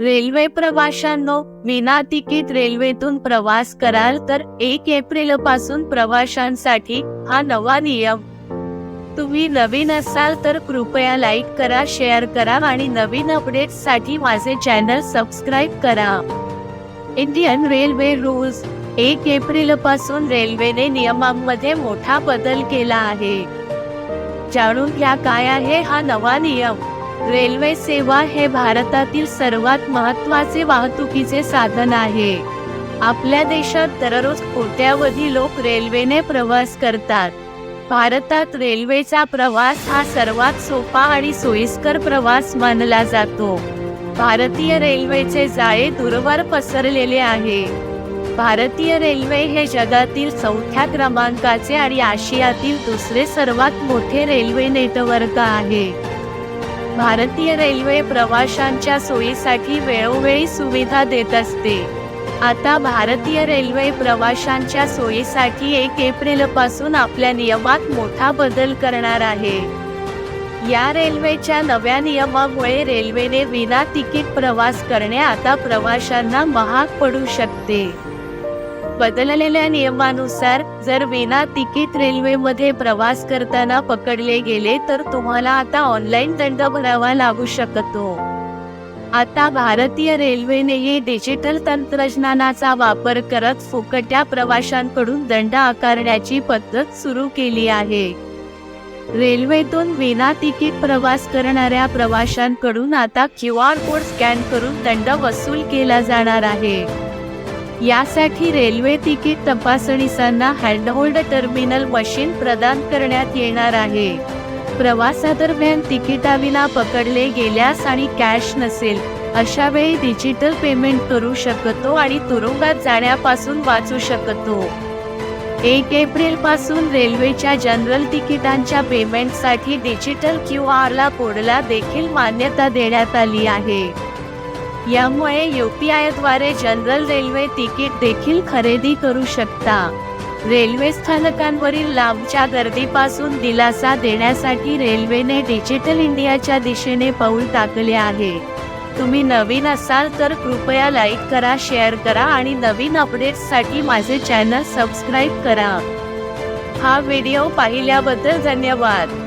Railway प्रवाशांनो विना ticket रेल्वेतून प्रवास कराल तर एक एप्रिलपासून प्रवाशांसाठी हा नवा नियम. तुम्ही नवीन असाल तर कृपया लाईक करा शेअर करा आणि नवीन अपडेट्ससाठी माझे चॅनल सबस्क्राईब करा. Indian railway rules. एक एप्रिलपासून रेल्वेने नियमांमध्ये मोठा बदल केला आहे. जाणून घ्या काय आहे हा नवा नियम. रेल्वे सेवा हे भारतातील सर्वात महत्त्वाचे वाहतुकीचे साधन आहे. आपल्या देशात दररोज कोट्यावधी लोक रेल्वेने प्रवास करतात. भारतात रेल्वेचा प्रवास हा सर्वात सोपा आणि सोयीस्कर प्रवास मानला जातो. भारतीय रेल्वेचे जाळे दूरवर पसरलेले आहे. भारतीय रेल्वे हे जगातील चौथ्या क्रमांकाचे आणि आशियातील दुसरे सर्वात मोठे रेल्वे नेटवर्क आहे. भारतीय रेल्वे प्रवाशांच्या सोयीसाठी वेळोवेळी सुविधा देत असते. आता भारतीय रेल्वे प्रवाशांच्या सोयीसाठी एक एप्रिलपासून आपल्या नियमात मोठा बदल करणार आहे. या रेल्वेच्या नव्या नियमामुळे रेल्वेने विना तिकीट प्रवास करणे आता प्रवाशांना महाग पडू शकते. बदललेल्या नियमानुसार जर विना तिकीट रेल्वेमध्ये प्रवास करताना पकडले गेले तर तुम्हाला आता ऑनलाईन दंड भरावा लागू शकतो. आता भारतीय रेल्वेनेही डिजिटल तंत्रज्ञानाचा वापर करत फुकट्या प्रवाशांकडून दंड आकारण्याची पद्धत सुरू केली आहे. रेल्वेतून विना तिकीट प्रवास करणाऱ्या प्रवाशांकडून आता क्यू आर कोड स्कॅन करून दंड वसूल केला जाणार आहे. यासाठी रेल्वे तिकीट तपासणीसांना हँडहोल्ड टर्मिनल मशीन प्रदान करण्यात येणार आहे. प्रवासादरम्यान तिकिटाविना पकडले गेल्यास आणि कॅश नसेल अशा वेळी डिजिटल पेमेंट करू शकतो आणि तुरुंगात जाण्यापासून वाचू शकतो. एक एप्रिलपासून रेल्वेच्या जनरल तिकिटांच्या पेमेंटसाठी डिजिटल क्यू आरला कोडला देखील मान्यता देण्यात आली आहे. यामुळे युपीआयद्वारे जनरल रेल्वे तिकीट देखील खरेदी करू शकता. रेल्वे स्थानकांवरील लांबच्या गर्दीपासून दिलासा देण्यासाठी रेल्वेने डिजिटल इंडियाच्या दिशेने पाऊल टाकले आहे. तुम्ही नवीन असाल तर कृपया लाईक करा शेअर करा आणि नवीन अपडेट्ससाठी माझे चॅनल सबस्क्राईब करा. हा व्हिडिओ पाहिल्याबद्दल धन्यवाद.